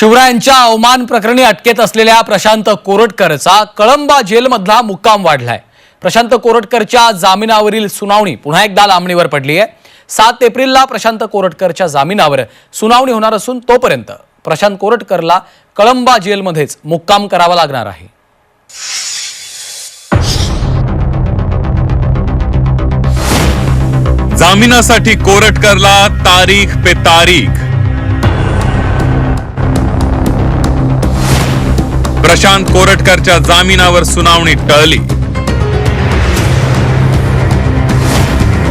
शिवरायांच्या अवमान प्रकरणी अटकेत असलेल्या प्रशांत कोरटकरचा कळंबा जेलमधला मुक्काम वाढलाय. प्रशांत कोरटकरच्या जामिनावरील सुनावणी पुन्हा एकदा लांबणीवर पडली आहे. सात एप्रिलला प्रशांत कोरटकरच्या जामिनावर सुनावणी होणार असून तोपर्यंत प्रशांत कोरटकरला कळंबा जेलमध्येच मुक्काम करावा लागणार आहे. जामिनासाठी कोरटकरला तारीख पे तारीख. प्रशांत कोरटकरच्या जामिनावर सुनावणी टळली.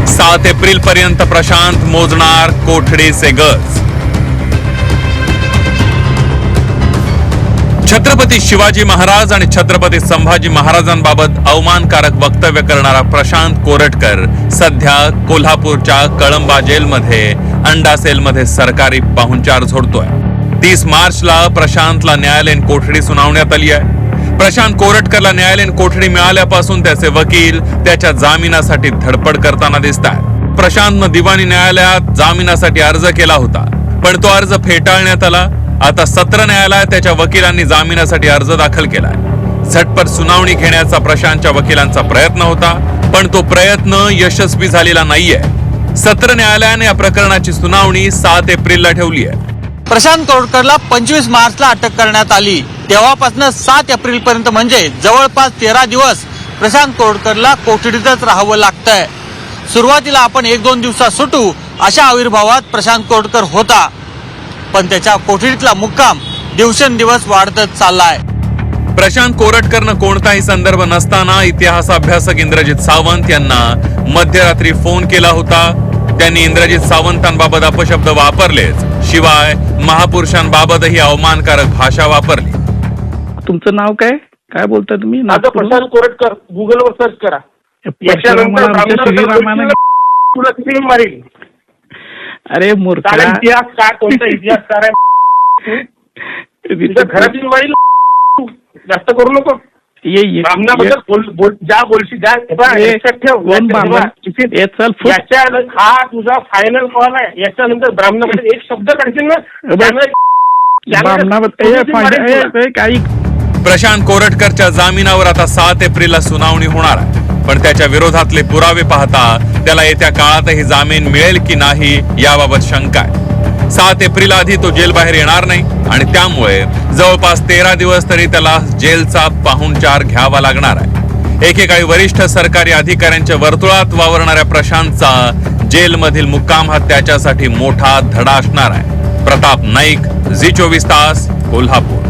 सात एप्रिल पर्यंत प्रशांत मोजणार कोठडीचे गज. छत्रपती शिवाजी महाराज आणि छत्रपती संभाजी महाराजांबाबत अवमानकारक वक्तव्य करणारा प्रशांत कोरटकर सध्या कोल्हापूरच्या कळंबा जेलमध्ये अंडा सेलमध्ये सरकारी पाहुणचार झोडतोय. तीस मार्चला प्रशांतला न्यायालयीन कोठडी सुनावण्यात आली आहे. प्रशांत कोरटकरला न्यायालयीन कोठडी मिळाल्यापासून त्याचे वकील त्याच्या जामिनासाठी धडपड करताना दिसत आहेत प्रशांतनं दिवाणी न्यायालयात जामिनासाठी अर्ज केला होता पण तो अर्ज फेटाळण्यात आला. आता सत्र न्यायालयात त्याच्या वकिलांनी जामिनासाठी अर्ज दाखल केलाय. झटपट सुनावणी घेण्याचा प्रशांतच्या वकिलांचा प्रयत्न होता पण तो प्रयत्न यशस्वी झालेला नाहीये. सत्र न्यायालयाने या प्रकरणाची सुनावणी सात एप्रिलला ठेवली आहे. प्रशांत करोडकरला पंचवीस मार्चला अटक करण्यात आली. तेव्हापासून सात एप्रिल पर्यंत म्हणजे जवळपास तेरा दिवस प्रशांत कोरडकरला कोठडीतच राहावं लागतंय. सुरुवातीला आपण एक दोन दिवसात सुटू अशा आविर्भावात प्रशांत कोरटकर होता. पण त्याच्या कोठडीतला मुक्काम दिवसेंदिवस वाढतच चाललाय. प्रशांत कोरटकरनं कोणताही संदर्भ नसताना इतिहास अभ्यासक इंद्रजित सावंत यांना मध्यरात्री फोन केला होता. त्यांनी इंद्रजित सावंतांबाबत अपशब्द वापरलेच शिवाय महापुरुषांबाबतही अवमानकारक भाषा वापरली. तुमचं नाव काय? काय बोलता तुम्ही? माझं? प्रशांत कोरटकर. गुगल वर सर्च करा. तुला किती मारील अरे मूर्खा. कारण इतिहास काय? कोणता इतिहासकार आहे तुझ्या घरात येऊन मारील जास्त करू नको. ये ये ब्राह्मणाबद्दल बोल- बोल- ज्या बोलशी ज्या हे हा तुझा फायनल कॉल आहे. याच्यानंतर ब्राह्मणाबद्दल एक शब्द काढशील काही प्रशांत कोरटकरच्या जामिनावर आता सात एप्रिलला सुनावणी होणार आहे. पण त्याच्या विरोधातले पुरावे पाहता त्याला येत्या काळातही जामीन मिळेल की नाही याबाबत शंका आहे. सात एप्रिल आधी तो जेल बाहेर येणार नाही आणि त्यामुळे जवळपास तेरा दिवस तरी त्याला जेलचा पाहुणचार घ्यावा लागणार आहे. एकेकाळी वरिष्ठ सरकारी अधिकाऱ्यांच्या वर्तुळात वावरणाऱ्या प्रशांतचा जेलमधील मुक्काम हा त्याच्यासाठी मोठा धडा असणार आहे. प्रताप नाईक झी चोवीस तास कोल्हापूर.